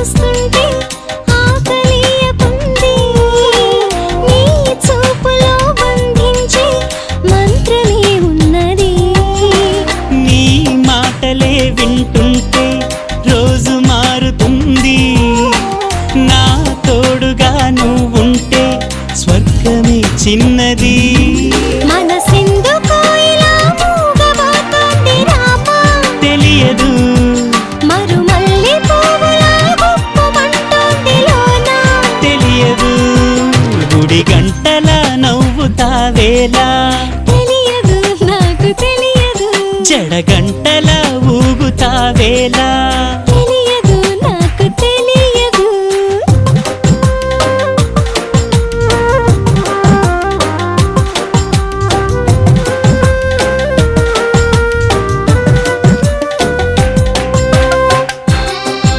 చూస్తుంటే వింటుంటే రోజు మారుతుంది. నా తోడుగా నువ్వుంటే స్వర్గమే చిన్నది. తెలియదు గుడి గంటల నవ్వుతావేలా తెలియదు నాకు తెలియదు. జడ గంటల ఊగుతావేలా